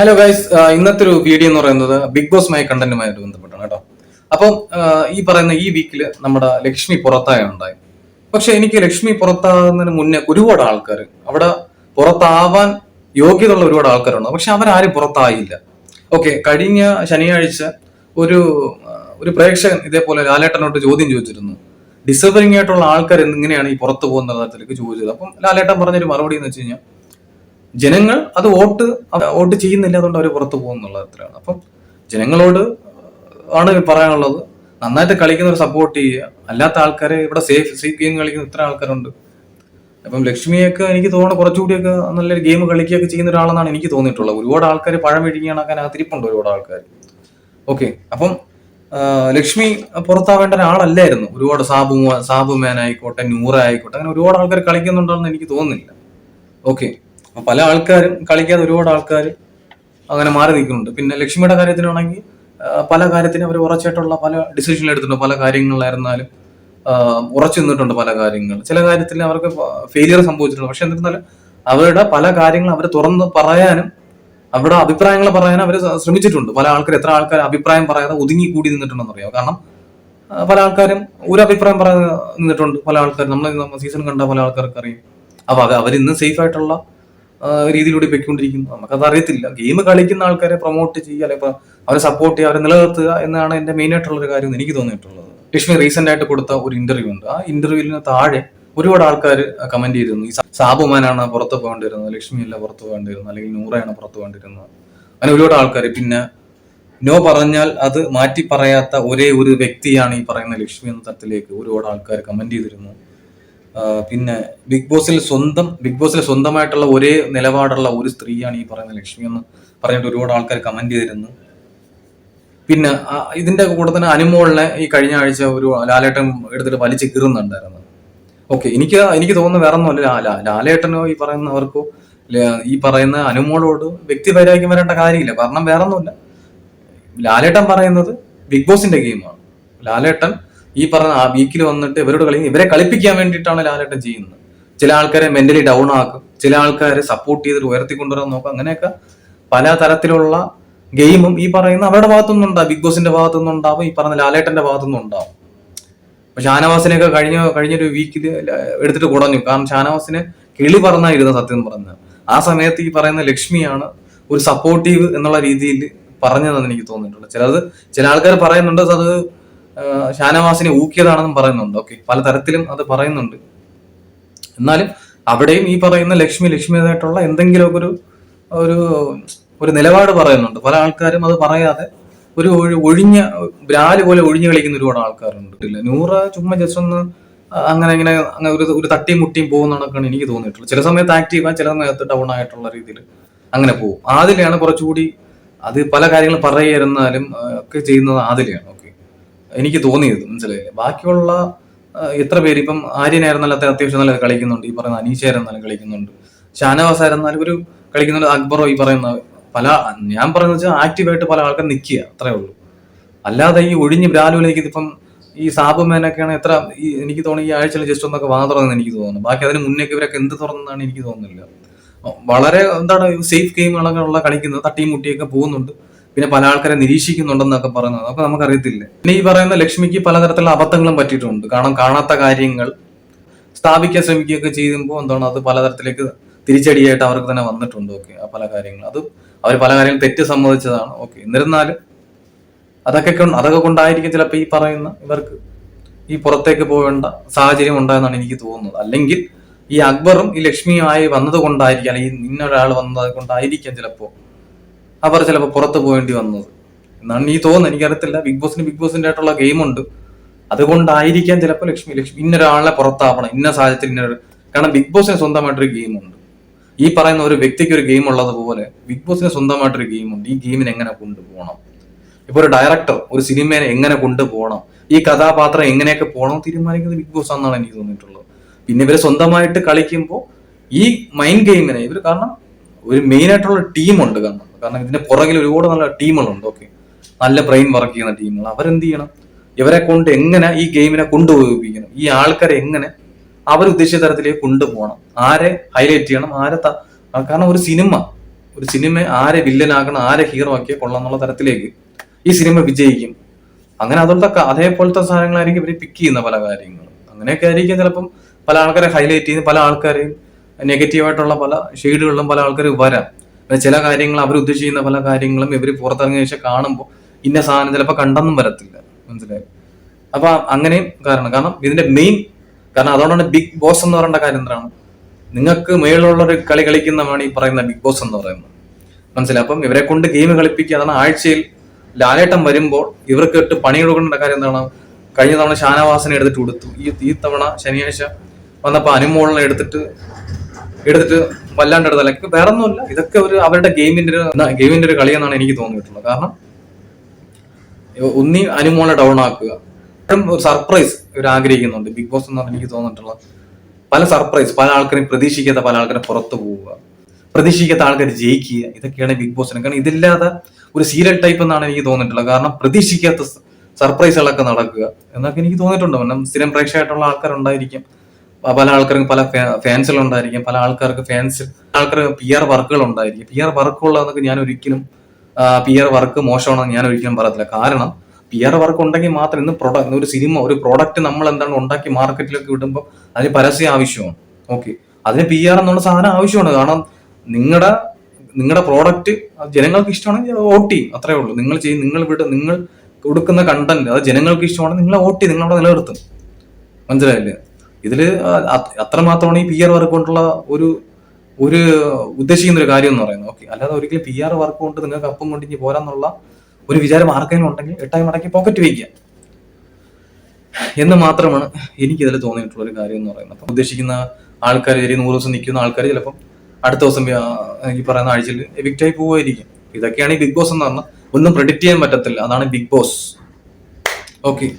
Hello guys ഇന്നത്തെ ഒരു video എന്ന് പറയുന്നത് ബിഗ് ബോസ് മൈ കണ്ടന്റുമായിട്ട് ബന്ധപ്പെട്ടാണ് കേട്ടോ. അപ്പം ഈ പറയുന്ന ഈ വീക്കിൽ നമ്മുടെ ലക്ഷ്മി പുറത്തായ ഉണ്ടായി പക്ഷെ എനിക്ക് ലക്ഷ്മി പുറത്താകുന്നതിന് മുന്നേ ഒരുപാട് ആൾക്കാർ അവിടെ പുറത്താവാൻ യോഗ്യതയുള്ള ഒരുപാട് ആൾക്കാരുണ്ട്. പക്ഷെ അവരാരും പുറത്തായില്ല. ഓക്കെ കഴിഞ്ഞ ശനിയാഴ്ച ഒരു ഒരു പ്രേക്ഷകൻ ഇതേപോലെ ലാലേട്ടനോട് ചോദ്യം ചോദിച്ചിരുന്നു. ഡിസർവിംഗ് ആയിട്ടുള്ള ആൾക്കാർ എങ്ങനെയാണ് ഈ പുറത്തു പോകുന്ന തരത്തിലേക്ക് ചോദിച്ചത്. അപ്പം ലാലേട്ടൻ പറഞ്ഞൊരു മറുപടി എന്ന് വെച്ച് കഴിഞ്ഞാൽ ജനങ്ങൾ അത് വോട്ട് വോട്ട് ചെയ്യുന്നില്ല അതുകൊണ്ട് അവർ പുറത്തു പോകുന്നുള്ള അത്രയാണ് അപ്പം ജനങ്ങളോട് ആണ് പറയാനുള്ളത്. നന്നായിട്ട് കളിക്കുന്നവർ സപ്പോർട്ട് ചെയ്യുക. അല്ലാത്ത ആൾക്കാരെ ഇവിടെ സേഫ് സേഫ് ഗെയിം കളിക്കുന്ന ഇത്ര ആൾക്കാരുണ്ട്. അപ്പം ലക്ഷ്മിയൊക്കെ എനിക്ക് തോന്നുന്നു കുറച്ചുകൂടിയൊക്കെ നല്ലൊരു ഗെയിം കളിക്കുകയൊക്കെ ചെയ്യുന്ന ഒരാളെന്നാണ് എനിക്ക് തോന്നിയിട്ടുള്ളത്. ഒരുപാട് ആൾക്കാർ പഴം വിഴുങ്ങിയാണാക്കാൻ അകത്തിരിപ്പുണ്ട് ഒരുപാട് ആൾക്കാർ ഓക്കെ. അപ്പം ലക്ഷ്മി പുറത്താവേണ്ട ഒരാളല്ലായിരുന്നു. ഒരുപാട് സാബു സാബു മേൻ ആയിക്കോട്ടെ നൂറ അങ്ങനെ ഒരുപാട് ആൾക്കാർ കളിക്കുന്നുണ്ടെന്ന് എനിക്ക് തോന്നുന്നില്ല. ഓക്കെ. പല ആൾക്കാരും കളിക്കാതെ ഒരുപാട് ആൾക്കാർ അങ്ങനെ മാറി നിൽക്കുന്നുണ്ട്. പിന്നെ ലക്ഷ്മിയുടെ കാര്യത്തിനാണെങ്കിൽ പല കാര്യത്തിനും അവർ ഉറച്ചായിട്ടുള്ള പല ഡിസിഷൻ എടുത്തിട്ടുണ്ട്. പല കാര്യങ്ങളിലായിരുന്നാലും ഉറച്ചു നിന്നിട്ടുണ്ട് പല കാര്യങ്ങൾ. ചില കാര്യത്തിൽ അവർക്ക് ഫെയിലിയർ സംഭവിച്ചിട്ടുണ്ട്. പക്ഷെ എന്നിരുന്നാലും അവരുടെ പല കാര്യങ്ങളും അവർ തുറന്ന് പറയാനും അവരുടെ അഭിപ്രായങ്ങൾ പറയാനും അവർ ശ്രമിച്ചിട്ടുണ്ട്. പല ആൾക്കാർ എത്ര ആൾക്കാർ അഭിപ്രായം പറയാതെ ഒതുങ്ങി കൂടി നിന്നിട്ടുണ്ടെന്ന് അറിയാം കാരണം പല ആൾക്കാരും ഒരു അഭിപ്രായം പറയാതെ നിന്നിട്ടുണ്ട്. പല ആൾക്കാരും നമ്മൾ സീസൺ കണ്ട പല ആൾക്കാർക്ക് അറിയാം അപ്പൊ അവർ അവരിന്ന് സേഫ് ആയിട്ടുള്ള രീതിയിലൂടെ പൊയ്ക്കൊണ്ടിരിക്കുന്നു. നമുക്കത് അറിയത്തില്ല ഗെയിം കളിക്കുന്ന ആൾക്കാരെ പ്രൊമോട്ട് ചെയ്യുക അല്ലെങ്കിൽ അവരെ സപ്പോർട്ട് ചെയ്യുക അവരെ നിലനിർത്തുക എന്നാണ് എന്റെ മെയിൻ ആയിട്ടുള്ള ഒരു കാര്യം എനിക്ക് തോന്നിയിട്ടുള്ളത്. ലക്ഷ്മി റീസെന്റ് ആയിട്ട് കൊടുത്ത ഒരു ഇന്റർവ്യൂ ഉണ്ട്. ആ ഇന്റർവ്യൂവിന് താഴെ ഒരുപാട് ആൾക്കാർ കമന്റ് ചെയ്തിരുന്നു. ഈ സാബുമാനാണ് പുറത്ത് പോകേണ്ടിരുന്നത് ലക്ഷ്മി അല്ല പുറത്ത് പോകേണ്ടിരുന്നത് അല്ലെങ്കിൽ നൂറയാണ് പുറത്ത് പോകേണ്ടിരുന്നത്. അങ്ങനെ ഒരുപാട് ആൾക്കാർ പിന്നെ നോ പറഞ്ഞാൽ അത് മാറ്റി പറയാത്ത ഒരേ ഒരു വ്യക്തിയാണ് ഈ പറയുന്ന ലക്ഷ്മി എന്ന തരത്തിലേക്ക് ഒരുപാട് ആൾക്കാർ കമന്റ് ചെയ്തിരുന്നു. പിന്നെ ബിഗ് ബോസിൽ സ്വന്തം ബിഗ് ബോസിൽ സ്വന്തമായിട്ടുള്ള ഒരേ നിലപാടുള്ള ഒരു സ്ത്രീയാണ് ഈ പറയുന്ന ലക്ഷ്മി എന്ന് പറഞ്ഞിട്ട് ഒരുപാട് ആൾക്കാർ കമന്റ് ചെയ്തിരുന്നു. പിന്നെ ഇതിന്റെ കൂടെ തന്നെ അനുമോളിനെ ഈ കഴിഞ്ഞ ആഴ്ച ഒരു ലാലേട്ടൻ എടുത്തിട്ട് വലിച്ചു കീറുന്നുണ്ടായിരുന്നു. ഓക്കെ എനിക്ക് എനിക്ക് തോന്നുന്നു വേറെ ഒന്നുമല്ല ലാലേട്ടനോ ഈ പറയുന്നവർക്കോ ഈ പറയുന്ന അനുമോളോട് വ്യക്തി വൈരാഗ്യം വരേണ്ട കാര്യമില്ല. കാരണം വേറെ ഒന്നുമില്ല ലാലേട്ടൻ പറയുന്നത് ബിഗ് ബോസിന്റെ ഗെയിമാണ്. ലാലേട്ടൻ ഈ പറഞ്ഞ ആ വീക്കിൽ വന്നിട്ട് ഇവരോട് കളി ഇവരെ കളിപ്പിക്കാൻ വേണ്ടിയിട്ടാണ് ലാലേട്ടൻ ചെയ്യുന്നത്. ചില ആൾക്കാരെ മെന്റലി ഡൗൺ ആക്കും ചില ആൾക്കാരെ സപ്പോർട്ട് ചെയ്തിട്ട് ഉയർത്തിക്കൊണ്ടുവരാൻ നോക്കും. അങ്ങനെയൊക്കെ പല തരത്തിലുള്ള ഗെയിമും ഈ പറയുന്ന അവരുടെ ഭാഗത്തുനിന്നും ഉണ്ടാവും. ബിഗ് ബോസിന്റെ ഭാഗത്തുനിന്നും ഉണ്ടാവും ഈ പറഞ്ഞ ലാലേട്ടന്റെ ഭാഗത്തുനിന്നും ഉണ്ടാവും. ഷാനവാസിനെയൊക്കെ കഴിഞ്ഞ കഴിഞ്ഞൊരു വീക്കിൽ എടുത്തിട്ട് കുടഞ്ഞു. കാരണം ഷാനവാസിന് കിളി പറഞ്ഞായിരുന്നു സത്യം പറഞ്ഞത്. ആ സമയത്ത് ഈ പറയുന്ന ലക്ഷ്മിയാണ് ഒരു സപ്പോർട്ടീവ് എന്നുള്ള രീതിയിൽ പറഞ്ഞതെന്ന് എനിക്ക് തോന്നിയിട്ടുണ്ട്. ചിലത് ചില ആൾക്കാർ പറയുന്നുണ്ട് അത് ഷാനവാസിനെ ഊക്കിയതാണെന്നും പറയുന്നുണ്ട്. ഓക്കെ പലതരത്തിലും അത് പറയുന്നുണ്ട്. എന്നാലും അവിടെയും ഈ പറയുന്ന ലക്ഷ്മി ലക്ഷ്മിയായിട്ടുള്ള എന്തെങ്കിലുമൊക്കെ ഒരു ഒരു ഒരു നിലപാട് പറയുന്നുണ്ട്. പല ആൾക്കാരും അത് പറയാതെ ഒരു ഒഴി- ഒഴിഞ്ഞ ബ്രാൽ പോലെ ഒഴിഞ്ഞു കളിക്കുന്ന ഒരുപാട് ആൾക്കാരുണ്ട്. ഇല്ല നൂറ് ചുമ്മാ ജസ്റ്റ് ഒന്ന് അങ്ങനെ ഇങ്ങനെ അങ്ങനെ ഒരു ഒരു തട്ടിയും മുട്ടിയും പോകുന്ന കണക്കാണ് എനിക്ക് തോന്നിയിട്ടുള്ളത്. ചില സമയത്ത് ആക്റ്റീവ് ചില സമയത്ത് ഡൗൺ ആയിട്ടുള്ള രീതിയിൽ അങ്ങനെ പോകും. ആദിലെയാണ് കുറച്ചുകൂടി അത് പല കാര്യങ്ങളും പറയായിരുന്നാലും ഒക്കെ ചെയ്യുന്നത് ആദിലെയാണ്. എനിക്ക് തോന്നിയത് മനസ്സിലായില്ലേ? ബാക്കിയുള്ള എത്ര പേര് ഇപ്പം ആര്യനായിരുന്നാലും അത്യ- അത്യാവശ്യം നല്ല കളിക്കുന്നുണ്ട് ഈ പറയുന്ന അനീഷായിരുന്നാലും കളിക്കുന്നുണ്ട്. ഷാനവാസ് ആയിരുന്നാലും ഒരു കളിക്കുന്നുണ്ട് അക്ബറോ ഈ പറയുന്ന പല ഞാൻ പറയുന്നത് വെച്ചാൽ ആക്റ്റീവായിട്ട് പല ആൾക്കാർ നിൽക്കുക അത്രേ ഉള്ളൂ. അല്ലാതെ ഈ ഒഴിഞ്ഞ് ബ്രാലുവിലേക്ക് ഇപ്പം ഈ സാബു മേനൊക്കെയാണ് എത്ര ഈ എനിക്ക് തോന്നി ഈ ആഴ്ചയിൽ ജസ്റ്റ് ഒന്നൊക്കെ വാങ്ങ തുറന്നെന്ന് എനിക്ക് തോന്നുന്നു. ബാക്കി അതിന് മുന്നേക്ക് ഇവരൊക്കെ എന്ത് തുറന്നതാണ് എനിക്ക് തോന്നുന്നില്ല. വളരെ എന്താണ് സേഫ് ഗെയിമുകളൊക്കെ ഉള്ള കളിക്കുന്നത് തട്ടിയും മുട്ടിയൊക്കെ പോകുന്നുണ്ട്. പിന്നെ പല ആൾക്കാരെ നിരീക്ഷിക്കുന്നുണ്ടെന്നൊക്കെ പറയുന്നത്. അതൊക്കെ നമുക്കറിയത്തില്ല? പിന്നെ ഈ പറയുന്ന ലക്ഷ്മിക്ക് പലതരത്തിലുള്ള അബദ്ധങ്ങളും പറ്റിയിട്ടുണ്ട്. കാരണം കാണാത്ത കാര്യങ്ങൾ സ്ഥാപിക്കാൻ ശ്രമിക്കുകയൊക്കെ ചെയ്യുമ്പോൾ എന്താണ് അത് പലതരത്തിലേക്ക് തിരിച്ചടിയായിട്ട് അവർക്ക് തന്നെ വന്നിട്ടുണ്ട്. ഓക്കെ ആ പല കാര്യങ്ങൾ. അത് അവർ പല കാര്യങ്ങളും തെറ്റ് സമ്മതിച്ചതാണ്. ഓക്കെ എന്നിരുന്നാലും അതൊക്കെ അതൊക്കെ കൊണ്ടായിരിക്കും ചിലപ്പോൾ ഈ പറയുന്ന ഇവർക്ക് ഈ പുറത്തേക്ക് പോകേണ്ട സാഹചര്യം ഉണ്ടായെന്നാണ് എനിക്ക് തോന്നുന്നത്. അല്ലെങ്കിൽ ഈ അക്ബറും ഈ ലക്ഷ്മിയുമായി വന്നത് കൊണ്ടായിരിക്കാം അല്ലെങ്കിൽ ഇന്നൊരാൾ വന്നത് കൊണ്ടായിരിക്കാം ചിലപ്പോൾ അവർ ചിലപ്പോൾ പുറത്ത് പോകേണ്ടി വന്നത്. എന്നാണ് നീ തോന്നുന്നത്. എനിക്കറിയത്തില്ല. ബിഗ് ബോസിന് ബിഗ് ബോസിന്റെ ആയിട്ടുള്ള ഗെയിമുണ്ട് അതുകൊണ്ടായിരിക്കാം ചിലപ്പോൾ ലക്ഷ്മി ലക്ഷ്മി ഇന്നൊരാളെ പുറത്താവണം. ഇന്ന സാഹചര്യത്തിൽ ഇന്ന കാരണം ബിഗ് ബോസിന് സ്വന്തമായിട്ടൊരു ഗെയിമുണ്ട് ഈ പറയുന്ന ഒരു വ്യക്തിക്ക് ഒരു ഗെയിം ഉള്ളതുപോലെ ബിഗ് ബോസിന് സ്വന്തമായിട്ടൊരു ഗെയിമുണ്ട് ഈ ഗെയിമിനെ എങ്ങനെ കൊണ്ടുപോകണം? ഇപ്പൊ ഒരു ഡയറക്ടർ ഒരു സിനിമയെ എങ്ങനെ കൊണ്ടുപോകണം? ഈ കഥാപാത്രം എങ്ങനെയൊക്കെ പോകണം? തീരുമാനിക്കുന്നത് ബിഗ് ബോസ് ആണെന്നാണ് എനിക്ക് തോന്നിയിട്ടുള്ളത്. പിന്നെ ഇവർ സ്വന്തമായിട്ട് കളിക്കുമ്പോൾ ഈ മൈൻഡ് ഗെയിമിനെ ഇവർ കാരണം ഒരു മെയിൻ ആയിട്ടുള്ള ടീമുണ്ട് കാരണം. കാരണം ഇതിന്റെ പുറകിൽ ഒരുപാട് നല്ല ടീമുകളുണ്ട്. ഓക്കെ. നല്ല ബ്രെയിൻ വർക്ക് ചെയ്യുന്ന ടീമുകൾ. അവരെന്ത് ചെയ്യണം? ഇവരെ കൊണ്ട് എങ്ങനെ ഈ ഗെയിമിനെ കൊണ്ടുപോയിപ്പിക്കണം? ഈ ആൾക്കാരെ എങ്ങനെ അവർ ഉദ്ദേശിച്ച തരത്തിലേക്ക് കൊണ്ടുപോകണം? ആരെ ഹൈലൈറ്റ് ചെയ്യണം? ആരെ കാരണം ഒരു സിനിമ ഒരു സിനിമ ആരെ വില്ലനാക്കണം ആരെ ഹീറോ ആക്കിയാൽ കൊള്ളാം എന്നുള്ള തരത്തിലേക്ക് ഈ സിനിമ വിജയിക്കും. അങ്ങനെ അതുപോലത്തെ അതേപോലത്തെ സാധനങ്ങളായിരിക്കും ഇവർ പിക്ക് ചെയ്യുന്ന പല കാര്യങ്ങളും. അങ്ങനെയൊക്കെ ആയിരിക്കും ചിലപ്പം പല ആൾക്കാരെ ഹൈലൈറ്റ് ചെയ്യുന്ന പല ആൾക്കാരെയും നെഗറ്റീവായിട്ടുള്ള പല ഷെയ്ഡുകളിലും പല ആൾക്കാർ വരാം. ചില കാര്യങ്ങൾ അവർ ഉദ്ദേശിക്കുന്ന പല കാര്യങ്ങളും ഇവർ പുറത്തിറങ്ങിയ ശേഷം കാണുമ്പോൾ ഇന്ന സാധനം ചിലപ്പോൾ കണ്ടെന്നും വരത്തില്ല. മനസ്സിലായി? അപ്പൊ അങ്ങനെയും കാരണം. കാരണം ഇതിന്റെ മെയിൻ കാരണം അതുകൊണ്ടാണ് ബിഗ് ബോസ് എന്ന് പറയേണ്ട കാര്യം എന്താണ്? നിങ്ങൾക്ക് മേളിലുള്ള ഒരു കളി കളിക്കുന്നതാണ് ഈ പറയുന്ന ബിഗ് ബോസ് എന്ന് പറയുന്നത്. മനസ്സിലായി? അപ്പം ഇവരെ കൊണ്ട് ഗെയിം കളിപ്പിക്കുക അതാണ് ആഴ്ചയിൽ ലാലേട്ടം വരുമ്പോൾ ഇവർക്ക് ഇട്ട് പണി കൊടുക്കേണ്ട കാര്യം എന്താണ്? കഴിഞ്ഞ തവണ ഷാനവാസിനെ എടുത്തിട്ട് കൊടുത്തു. ഈ ഈ തവണ ശനിയാഴ്ച വന്നപ്പോൾ അനുമോളിനെ എടുത്തിട്ട് എടുത്തിട്ട് വല്ലാണ്ട് എടുത്തല്ല വേറെ ഒന്നുമില്ല ഇതൊക്കെ ഒരു അവരുടെ ഗെയിമിന്റെ ഒരു ഗെയിമിന്റെ ഒരു കളിയെന്നാണ് എനിക്ക് തോന്നിയിട്ടുള്ളത്. കാരണം ഒന്നി അനുമോളെ ഡൗൺ ആക്കുക. ഒരു സർപ്രൈസ് ഇവർ ആഗ്രഹിക്കുന്നുണ്ട്. ബിഗ് ബോസ് എന്നാണ് എനിക്ക് തോന്നിയിട്ടുള്ള പല സർപ്രൈസ് പല ആൾക്കാരും പ്രതീക്ഷിക്കാത്ത പല ആൾക്കാരും പുറത്തു പോവുക. പ്രതീക്ഷിക്കാത്ത ആൾക്കാർ ജയിക്കുക. ഇതൊക്കെയാണ് ബിഗ് ബോസിന് കാരണം ഇതില്ലാതെ ഒരു സീരിയൽ ടൈപ്പ് എന്നാണ് എനിക്ക് തോന്നിയിട്ടുള്ളത്. കാരണം പ്രതീക്ഷിക്കാത്ത സർപ്രൈസുകളൊക്കെ നടക്കുക. എന്നൊക്കെ എനിക്ക് തോന്നിയിട്ടുണ്ട്. സ്ഥിരം പ്രേക്ഷകമായിട്ടുള്ള ആൾക്കാരുണ്ടായിരിക്കും. പല ആൾക്കാർക്ക് പല ഫാൻസുകൾ ഉണ്ടായിരിക്കും പല ആൾക്കാർക്ക് ഫാൻസ് ആൾക്കാർക്ക് പി ആർ വർക്കുകൾ ഉണ്ടായിരിക്കും പി ആർ വർക്കുള്ളതെന്നൊക്കെ ഞാൻ ഒരിക്കലും പി ആർ വർക്ക് മോശമാണെന്ന് ഞാൻ ഒരിക്കലും പറയത്തില്ല. കാരണം പി ആർ വർക്ക് ഉണ്ടെങ്കിൽ മാത്രം ഇന്ന് പ്രൊഡക്റ്റ് ഒരു സിനിമ ഒരു പ്രോഡക്റ്റ് നമ്മൾ എന്താണ് ഉണ്ടാക്കി മാർക്കറ്റിലേക്ക് വിടുമ്പോൾ അതിന് പരസ്യം ആവശ്യമാണ്. ഓക്കെ അതിന് പി ആർ എന്നുള്ള സാധനം ആവശ്യമാണ്. കാരണം നിങ്ങളുടെ നിങ്ങളുടെ പ്രോഡക്റ്റ് ജനങ്ങൾക്ക് ഇഷ്ടമാണെങ്കിൽ വോട്ട് ചെയ്യും അത്രേ ഉള്ളൂ. നിങ്ങൾ ചെയ്യും നിങ്ങൾ വിട്ട് നിങ്ങൾ കൊടുക്കുന്ന കണ്ടന്റ് അത് ജനങ്ങൾക്ക് ഇഷ്ടമാണെങ്കിൽ നിങ്ങളെ വോട്ട് ചെയ്യും നിങ്ങളവിടെ നിലനിർത്തും. മനസ്സിലായില്ലേ? ഇതിൽ അ- അത്രമാത്രമാണ് ഈ പി ആർ വർക്ക് കൊണ്ടുള്ള ഒരു ഒരു ഉദ്ദേശിക്കുന്ന ഒരു കാര്യം എന്ന് പറയുന്നത്. ഓക്കെ അല്ലാതെ ഒരിക്കലും പി ആർ വർക്ക് കൊണ്ട് നിങ്ങൾക്ക് അപ്പം കൊണ്ട് ഇനി പോരാന്നുള്ള ഒരു വിചാരം ആർക്കെങ്കിലും ഉണ്ടെങ്കിൽ എട്ടായി മടക്കി പോക്കറ്റ് വയ്ക്കുക. എന്ന് മാത്രമാണ് എനിക്ക് ഇതിൽ തോന്നിയിട്ടുള്ള ഒരു കാര്യം എന്ന് പറയുന്നത്. അപ്പം ഉദ്ദേശിക്കുന്ന ആൾക്കാർ ശരി നൂറ് ദിവസം നിൽക്കുന്ന ആൾക്കാർ ചിലപ്പം അടുത്ത ദിവസം ഈ പറയുന്ന ആഴ്ചയിൽ എവിക്റ്റായി പോവുമായിരിക്കും. ഇതൊക്കെയാണ് ഈ ബിഗ് ബോസ് എന്ന് പറഞ്ഞാൽ ഒന്നും പ്രെഡിക്റ്റ് ചെയ്യാൻ പറ്റത്തില്ല. അതാണ് ബിഗ് ബോസ് ഓക്കെ